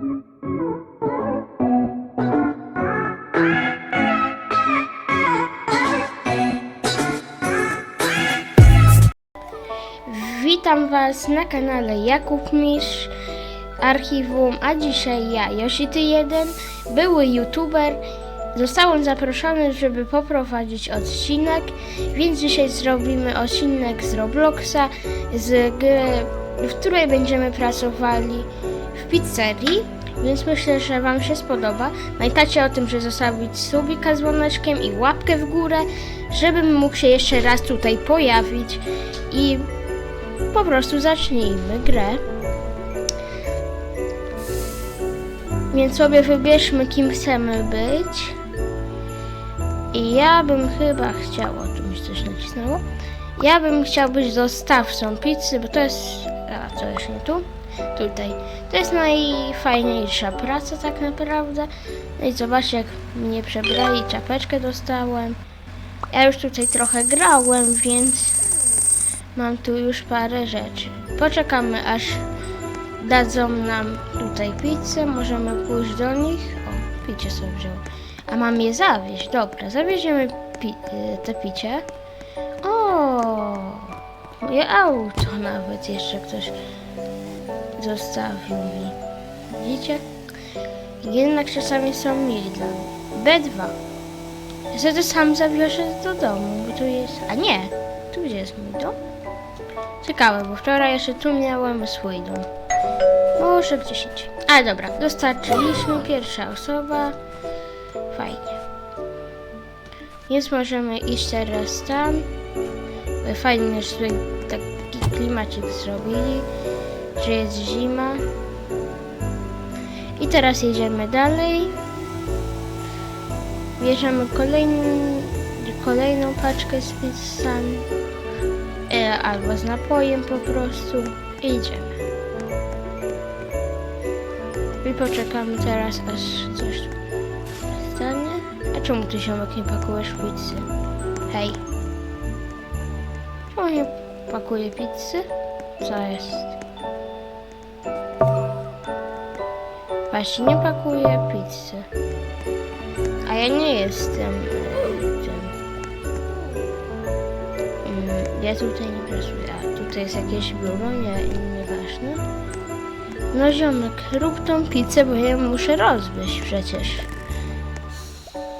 Witam Was na kanale Jakub Misz Archiwum, a dzisiaj ja, Josity1, były youtuber. Zostałem zaproszony, żeby poprowadzić odcinek, więc dzisiaj zrobimy odcinek z Robloxa, z gry, w której będziemy pracowali pizzerii, więc myślę, że Wam się spodoba. Pamiętajcie o tym, że zostawić subika z i łapkę w górę, żebym mógł się jeszcze raz tutaj pojawić i po prostu zacznijmy grę. Więc sobie wybierzmy, kim chcemy być. I ja bym chyba chciała, tu mi coś nacisnęło. Ja bym chciał być dostawcą pizzy, bo to jest. A, już nie tu. Tutaj. To jest najfajniejsza praca, tak naprawdę. No i zobaczcie, jak mnie przebrali, czapeczkę dostałem. Ja już tutaj trochę grałem, więc Mam tu już parę rzeczy. Poczekamy aż dadzą nam tutaj pizzę. Możemy pójść do nich. O, picie sobie wziął. A mam je zawieźć. Dobra, zawieziemy pi y, te picie. O, moje auto nawet jeszcze ktoś zostawił mi. Widzicie? Jednak czasami są mili dla mnie. B2. Ja sobie sam zabiorę do domu, bo tu jest... A nie! Tu gdzie jest mój dom? Ciekawe, bo wczoraj jeszcze tu miałem swój dom. Może gdzieś indziej. Ale dobra, dostarczyliśmy. Pierwsza osoba. Fajnie. Więc możemy iść teraz tam. Fajnie, że tutaj taki klimacik zrobili. Że jest zima. I teraz jedziemy dalej. Bierzemy kolejny, kolejną paczkę z pizzami e, albo z napojem po prostu i idziemy. I poczekamy teraz, aż coś stanie. A czemu ty ziomek nie pakujesz pizzy? Hej. Czemu nie pakuje pizzy? Co jest? Właśnie nie pakuje pizzy. A ja nie jestem tym. Mm, Ja tutaj nie pracuję, a tutaj jest jakieś biuro, nie, nieważne. No ziomek, rób tą pizzę, bo ja muszę rozbyć przecież.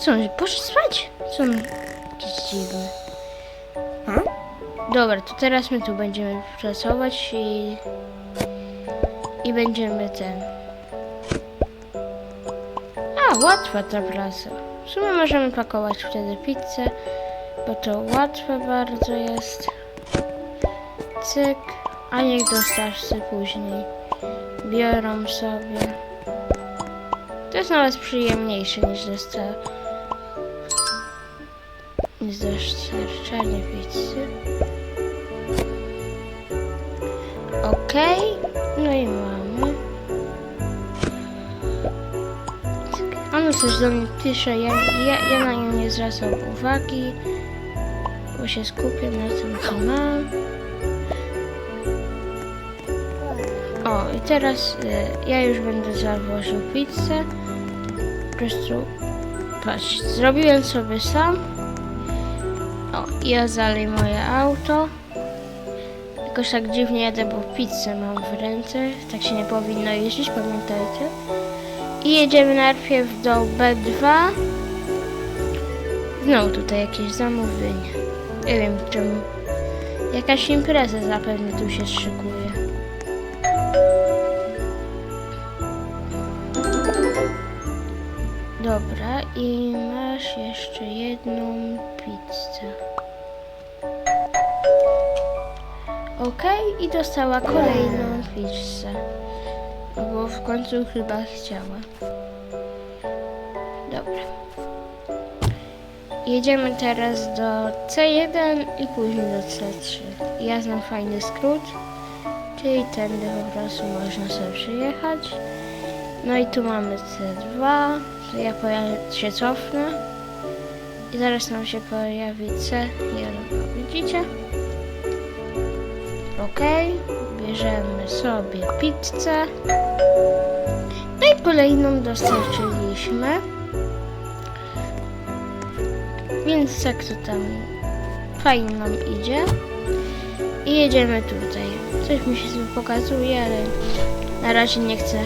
Co, poszedł spać? Co on jakiś dziwny. Hmm? Dobra, to teraz my tu będziemy pracować i... I będziemy ten... Łatwa ta praca. W sumie możemy pakować wtedy pizzę, bo to łatwe bardzo jest. Cyk, a niech dostawcy później biorą sobie. To jest nawet przyjemniejsze niż dosta... niż dostarczanie pizzy. Okej, no i mamy. Ona coś do mnie pisze, ja, ja, ja na nią nie zwracam uwagi, bo się skupię na tym, mam. O, i teraz y, ja już będę zawoził pizzę. Po prostu, patrz, zrobiłem sobie sam. O, ja zalej moje auto. Jakoś tak dziwnie jadę, bo pizzę mam w ręce. Tak się nie powinno jeździć, pamiętajcie. I jedziemy najpierw do B2. Znowu tutaj jakieś zamówienie. Nie wiem czemu. Jakaś impreza zapewne tu się szykuje. Dobra, i masz jeszcze jedną pizzę. Okej, i dostała kolejną pizzę. Bo w końcu chyba chciała. Dobra. Jedziemy teraz do C1 i później do C3. Ja znam fajny skrót, czyli tędy po prostu można sobie przyjechać. No i tu mamy C2, to ja się cofnę i zaraz nam się pojawi C1. Widzicie? Ok, bierzemy sobie pizzę. No kolejną dostarczyliśmy. Więc jak to tam fajnie nam idzie. I jedziemy tutaj. Coś mi się pokazuje, ale na razie nie chcę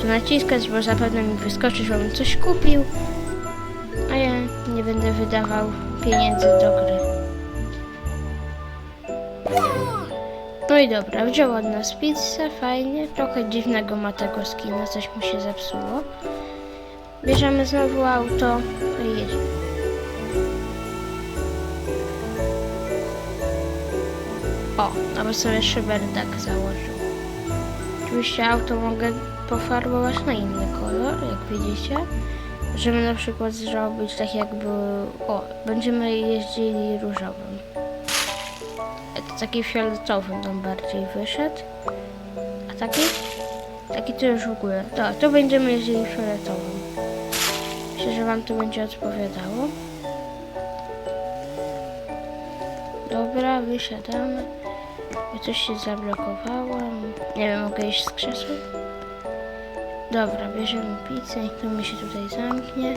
tu naciskać, bo zapewne mi wyskoczy, żebym coś kupił. A ja nie będę wydawał pieniędzy do gry. No i dobra, wziął od nas pizzę, fajnie. Trochę dziwnego ma tego skina, coś mu się zepsuło. Bierzemy znowu auto i jedziemy. O, nawet sobie szyberdak założył. Oczywiście auto mogę pofarbować na inny kolor, jak widzicie. Możemy na przykład zrobić tak jakby... O, będziemy jeździli różowym. Taki fioletowy nam bardziej wyszedł. A taki? Taki to już w ogóle. To, to będziemy jeździli fioletowym. Myślę, że wam to będzie odpowiadało. Dobra, wysiadamy. Bo coś się zablokowało. Nie wiem, mogę iść z krzesła? Dobra, bierzemy pizzę, niech to mi się tutaj zamknie.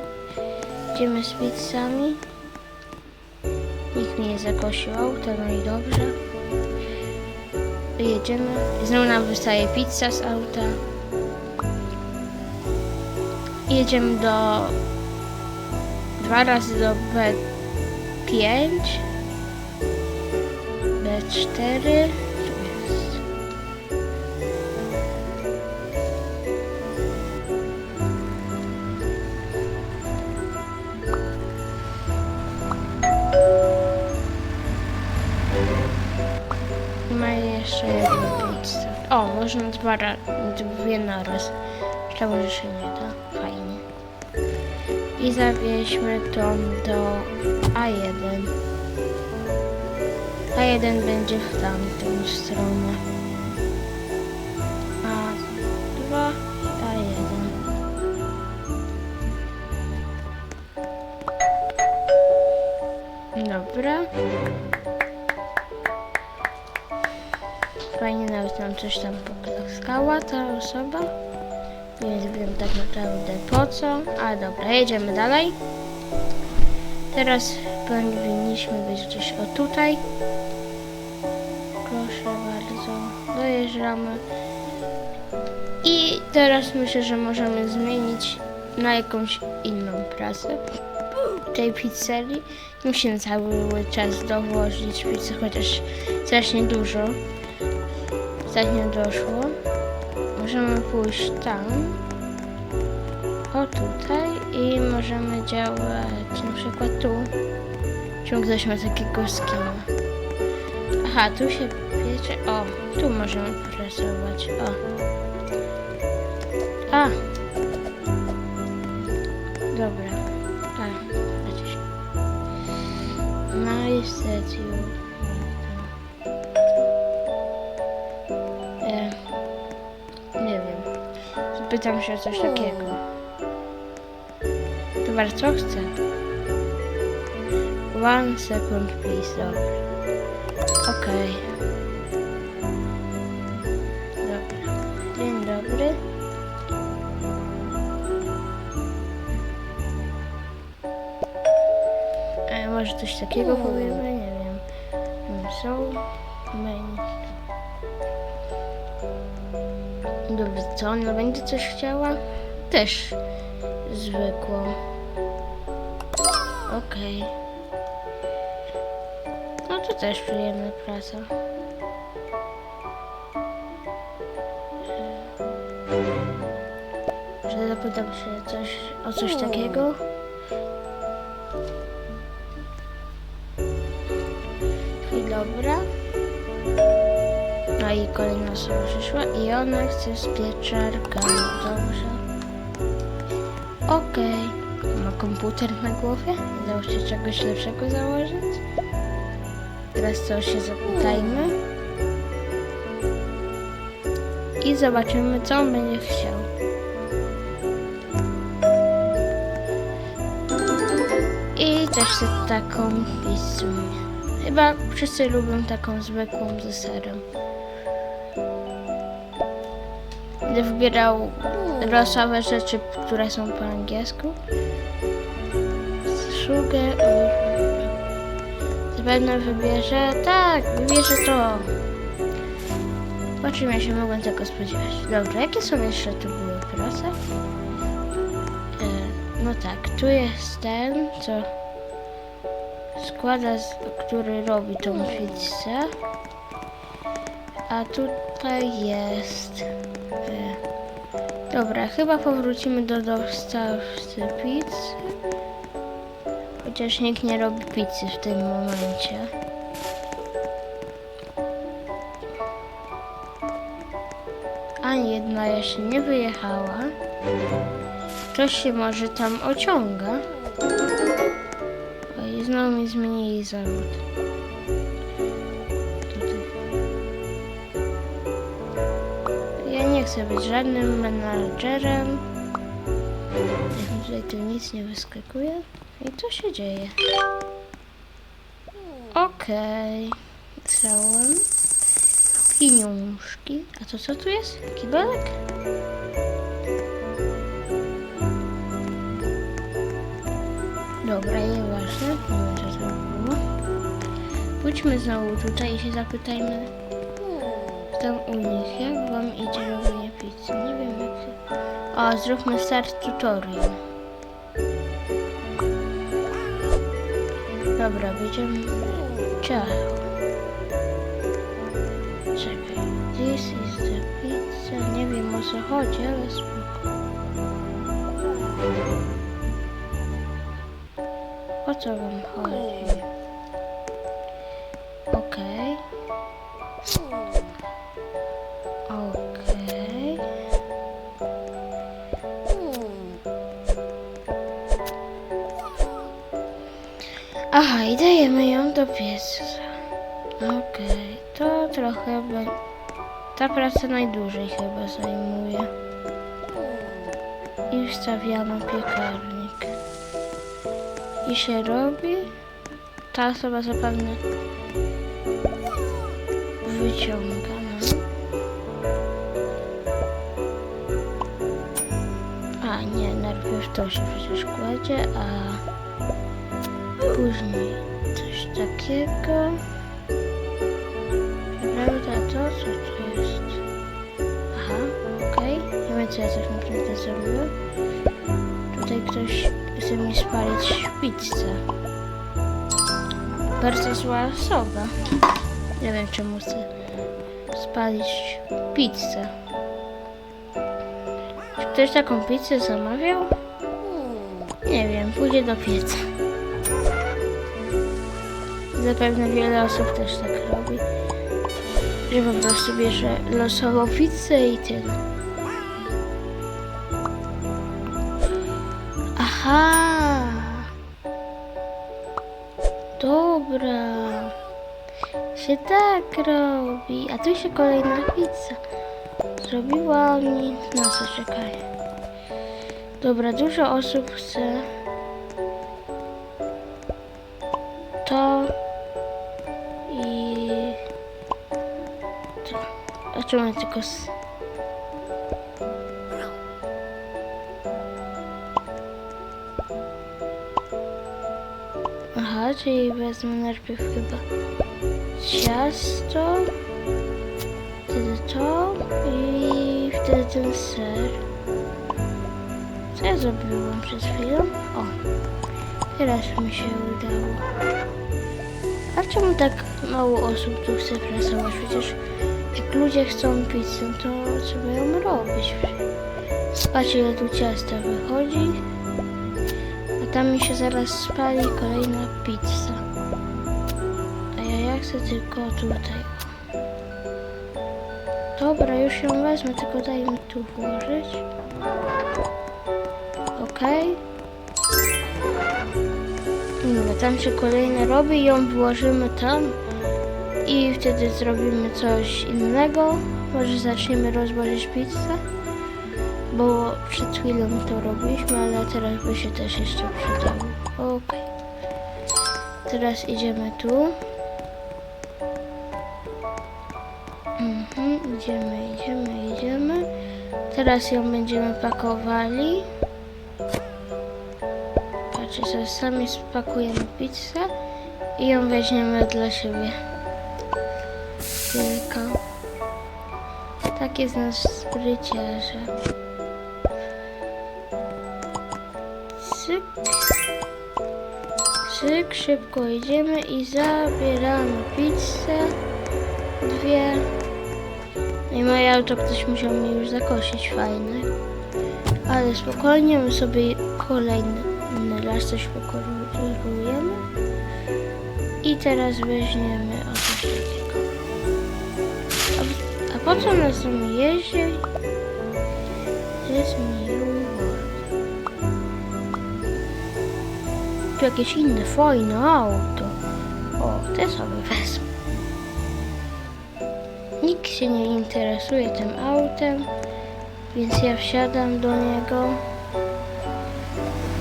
Idziemy z pizzami. Nikt mnie nie zakosił auta, no i dobrze. Jedziemy. Znowu nam wystaje pizza z auta. Jedziemy do... Dwa razy do B5. B4. Jeszcze jedną pizzę. O, można dwa dwie naraz. Czemu się nie da? Fajnie. I zawieźmy to do A1. A1 będzie w tamtą stronę. A2 i A1. Dobra. Fajnie nawet nam coś tam poklaskała ta osoba. Nie wiem tak naprawdę po co, ale dobra, jedziemy dalej. Teraz powinniśmy być gdzieś o tutaj. Proszę bardzo, dojeżdżamy. I teraz myślę, że możemy zmienić na jakąś inną pracę tej pizzerii. Musimy cały czas dowozić pizzę, chociaż strasznie dużo ostatnio doszło. Możemy pójść tam. O tutaj i możemy działać na przykład tu. Czy ktoś ma takiego skina? Aha, tu się piecze. O, tu możemy pracować. O. A. Dobra. A, znaczy się. Nice you. Zapytam się o coś takiego. Chyba, co chcę? One second, please. Dobra. Okej. Dobra. Dzień dobry. E, może coś takiego powiemy? Nie wiem. So, many. Dobrze, co ona będzie coś chciała? Też zwykłą. Okej. No to też przyjemna praca. Że zapytam się coś, o coś takiego. I kolejna osoba przyszła i ona chce z pieczarkami. Dobrze. Okej. Ma komputer na głowie? Dało się czegoś lepszego założyć? Teraz co się zapytajmy. I zobaczymy, co on będzie chciał. I też chcę taką pizzę. Chyba wszyscy lubią taką zwykłą ze serem. Będę wybierał losowe rzeczy, które są po angielsku. Sugar. Zapewne wybierze. Tak, wybierze to. Po czym ja się mogłem tego spodziewać? Dobra, jakie są jeszcze tu były proce? E, no tak, tu jest ten, co składa, który robi tą pizzę. A tutaj jest. E, dobra, chyba powrócimy do dostawcy pizzy. Chociaż nikt nie robi pizzy w tym momencie. Ani jedna jeszcze nie wyjechała. Ktoś się może tam ociąga. I znowu mi zmienili zawód. Nie chcę być żadnym menadżerem. Tutaj tu nic nie wyskakuje. I co się dzieje? Okej. Całem. Pieniążki. A to co tu jest? Kibelek? Dobra, nieważne. Nie wiem co to było. Pójdźmy znowu tutaj i się zapytajmy tam u nich, jak wam idzie pizzy. Nie wiem jak się... O, zróbmy start tutorial. Dobra, będziemy... Ciao. Czekaj. This is the pizza. Nie wiem o co chodzi, ale spoko. O co wam chodzi? Okej. Okej. I dajemy ją do pieca. Okej, to trochę be... Ta praca najdłużej chyba zajmuje. I wstawiamy piekarnik. I się robi. Ta osoba zapewne wyciąga. No. A nie, najpierw to się przecież kładzie, a później coś takiego. Prawda, to co to jest? Aha, okej. Nie wiem co ja coś naprawdę zrobiłem. Tutaj ktoś chce mi spalić pizzę. Bardzo zła osoba. Nie wiem czemu chce spalić pizzę. Czy ktoś taką pizzę zamawiał? Nie wiem, pójdzie do pieca. Zapewne wiele osób też tak robi. Że po prostu bierze losową pizzę i tyle. Aha! Dobra. Się tak robi. A tu się kolejna pizza. Zrobiła. No co czekaj. Dobra, dużo osób chce. Czemu tylko. s- Aha, czyli wezmę najpierw chyba ciasto, wtedy to i wtedy ten ser. Co ja zrobiłam przed chwilą? O, teraz mi się udało. A czemu tak mało osób tu chce pracować? Przecież jak ludzie chcą pizzę, to trzeba ją robić. Patrz ile tu ciasta wychodzi. A tam mi się zaraz spali kolejna pizza. A ja, ja chcę tylko tutaj. Dobra, już ją wezmę, tylko daj mi tu włożyć. Okej. Dobra, tam się kolejne robi i ją włożymy tam. I wtedy zrobimy coś innego. Może zaczniemy rozłożyć pizzę. Bo przed chwilą to robiliśmy, ale teraz by się też jeszcze przydało. Okej. Teraz idziemy tu. Mhm, idziemy, idziemy, idziemy. Teraz ją będziemy pakowali. Patrzcie, sami spakujemy pizzę i ją weźmiemy dla siebie. Tak jest nasz spryciarze. Cyk. Cyk, szybko idziemy i zabieramy pizzę. Dwie. No I moje auto ktoś musiał mi już zakosić, fajne. Ale spokojnie, my sobie kolejny raz coś pokorujemy. I teraz weźmiemy po co nas jeździ? Jest miło. Tu jakieś inne fajne auto. O, te sobie wezmę. Nikt się nie interesuje tym autem, więc ja wsiadam do niego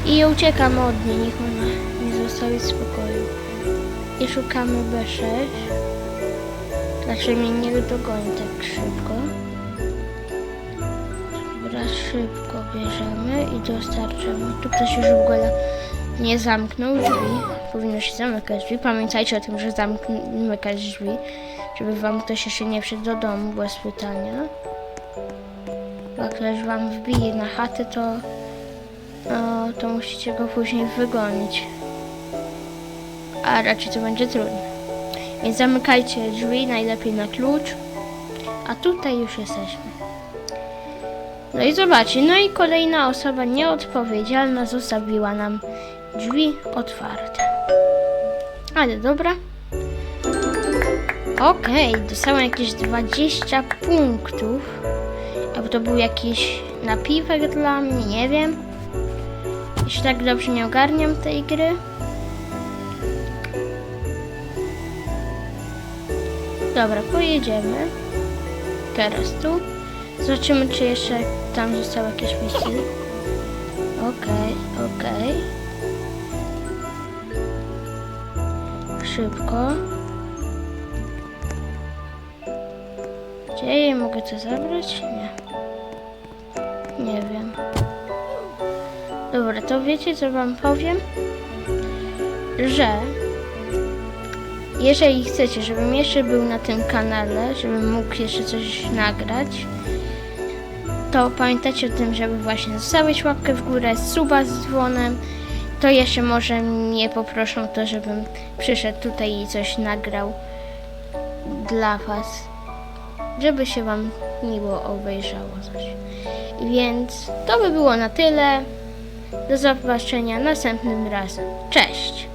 i uciekam od niej, niech ona mnie zostawi spokoju. I szukamy B6. Znaczy mnie nie dogoni tak szybko. Dobra, szybko bierzemy i dostarczamy. Tu ktoś już w ogóle nie zamknął drzwi. Powinno się zamykać drzwi. Pamiętajcie o tym, że zamykać drzwi, żeby wam ktoś jeszcze nie wszedł do domu bez pytania. Jak ktoś wam wbije na chatę, to, no, to musicie go później wygonić. A raczej to będzie trudne. Więc zamykajcie drzwi, najlepiej na klucz. A tutaj już jesteśmy. No i zobaczcie, no i kolejna osoba nieodpowiedzialna zostawiła nam drzwi otwarte. Ale dobra. Okej, dostałem jakieś 20 punktów. Albo to był jakiś napiwek dla mnie, nie wiem. Jeśli tak dobrze nie ogarniam tej gry. Dobra, pojedziemy. Teraz tu. Zobaczymy, czy jeszcze tam zostały jakieś misje. Okej, okej. Szybko. Gdzie mogę to zabrać? Nie. Nie wiem. Dobra, to wiecie co wam powiem? Że jeżeli chcecie, żebym jeszcze był na tym kanale, żebym mógł jeszcze coś nagrać, to pamiętajcie o tym, żeby właśnie zostawić łapkę w górę, suba z dzwonem, to jeszcze może mnie poproszą to, żebym przyszedł tutaj i coś nagrał dla was, żeby się wam miło obejrzało coś. Więc to by było na tyle. Do zobaczenia następnym razem. Cześć!